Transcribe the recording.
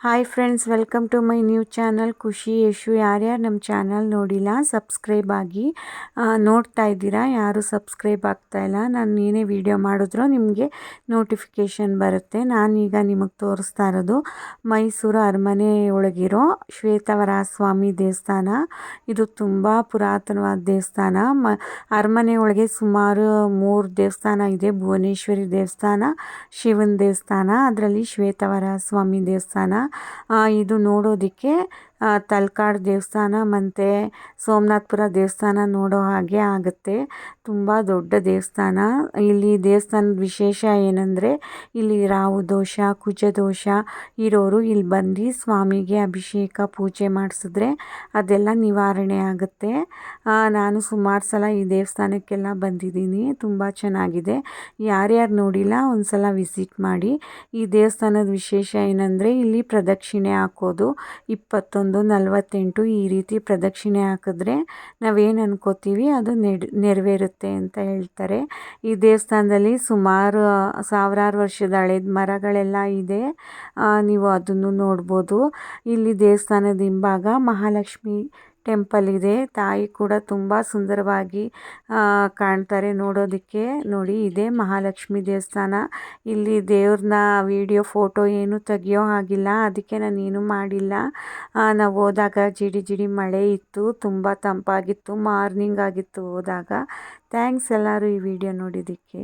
Hi friends welcome to my new channel ಖುಷಿ ಯಶು ಯಾರ್ಯಾರು ನಮ್ಮ ಚಾನಲ್ ನೋಡಿಲ್ಲ ಸಬ್ಸ್ಕ್ರೈಬ್ ಆಗಿ ನೋಡ್ತಾ ಇದ್ದೀರಾ? ಯಾರು ಸಬ್ಸ್ಕ್ರೈಬ್ ಆಗ್ತಾ ಇಲ್ಲ. ನಾನು ಏನೇ ವಿಡಿಯೋ ಮಾಡಿದ್ರು ನಿಮಗೆ ನೋಟಿಫಿಕೇಷನ್ ಬರುತ್ತೆ. ನಾನೀಗ ನಿಮಗೆ ತೋರಿಸ್ತಾ ಇರೋದು, ಮೈಸೂರು ಅರಮನೆ ಒಳಗಿರೋ ಶ್ವೇತವರ ಸ್ವಾಮಿ ದೇವಸ್ಥಾನ. ಇದು ತುಂಬ ಪುರಾತನವಾದ ದೇವಸ್ಥಾನ. ಮ ಅರಮನೆ ಒಳಗೆ ಸುಮಾರು ಮೂರು ದೇವಸ್ಥಾನ ಇದೆ. ಭುವನೇಶ್ವರಿ ದೇವಸ್ಥಾನ, ಶಿವನ ದೇವಸ್ಥಾನ, ಅದರಲ್ಲಿ ಶ್ವೇತವರ ಸ್ವಾಮಿ ದೇವಸ್ಥಾನ ಇದು ನೋಡೋದಕ್ಕೆ ತಲಕಾಡು ದೇವಸ್ಥಾನ ಮತ್ತು ಸೋಮನಾಥಪುರ ದೇವಸ್ಥಾನ ನೋಡೋ ಹಾಗೆ ಆಗುತ್ತೆ. ತುಂಬ ದೊಡ್ಡ ದೇವಸ್ಥಾನ. ಇಲ್ಲಿ ದೇವಸ್ಥಾನದ ವಿಶೇಷ ಏನಂದರೆ, ಇಲ್ಲಿ ರಾಹು ದೋಷ, ಕುಜ ದೋಷ ಇರೋರು ಇಲ್ಲಿ ಬಂದು ಸ್ವಾಮಿಗೆ ಅಭಿಷೇಕ, ಪೂಜೆ ಮಾಡಿಸಿದ್ರೆ ಅದೆಲ್ಲ ನಿವಾರಣೆ ಆಗುತ್ತೆ. ನಾನು ಸುಮಾರು ಸಲ ಈ ದೇವಸ್ಥಾನಕ್ಕೆಲ್ಲ ಬಂದಿದ್ದೀನಿ. ತುಂಬ ಚೆನ್ನಾಗಿದೆ. ಯಾರ್ಯಾರು ನೋಡಿಲ್ಲ ಒಂದು ಸಲ ವಿಸಿಟ್ ಮಾಡಿ. ಈ ದೇವಸ್ಥಾನದ ವಿಶೇಷ ಏನಂದರೆ, ಇಲ್ಲಿ ಪ್ರದಕ್ಷಿಣೆ ಹಾಕೋದು ಇಪ್ಪತ್ತೊಂದು ನಲವತ್ತೆಂಟು ಈ ರೀತಿ ಪ್ರದಕ್ಷಿಣೆ ಹಾಕಿದ್ರೆ ನಾವೇನು ಅನ್ಕೋತೀವಿ ಅದು ನೆರವೇರುತ್ತೆ ಅಂತ ಹೇಳ್ತಾರೆ. ಈ ದೇವಸ್ಥಾನದಲ್ಲಿ ಸುಮಾರು ಸಾವಿರಾರು ವರ್ಷದ ಹಳೆದ ಮರಗಳೆಲ್ಲ ಇದೆ. ನೀವು ಅದನ್ನು ನೋಡ್ಬೋದು. ಇಲ್ಲಿ ದೇವಸ್ಥಾನದ ಹಿಂಭಾಗ ಮಹಾಲಕ್ಷ್ಮಿ ಟೆಂಪಲ್ ಇದೆ. ತಾಯಿ ಕೂಡ ತುಂಬ ಸುಂದರವಾಗಿ ಕಾಣ್ತಾರೆ ನೋಡೋದಕ್ಕೆ. ನೋಡಿ, ಇದೆ ಮಹಾಲಕ್ಷ್ಮಿ ದೇವಸ್ಥಾನ. ಇಲ್ಲಿ ದೇವ್ರನ್ನ ವಿಡಿಯೋ, ಫೋಟೋ ಏನು ತೆಗಿಯೋ ಹಾಗಿಲ್ಲ. ಅದಕ್ಕೆ ನಾನು ಏನು ಮಾಡಿಲ್ಲ. ನಾವು ಹೋದಾಗ ಜಿಡಿ ಜಿಡಿ ಮಳೆ ಇತ್ತು. ತುಂಬ ತಂಪಾಗಿತ್ತು. ಮಾರ್ನಿಂಗ್ ಆಗಿತ್ತು ಹೋದಾಗ. ಥ್ಯಾಂಕ್ಸ್ ಎಲ್ಲರೂ ಈ ವಿಡಿಯೋ ನೋಡಿದ್ದಕ್ಕೆ.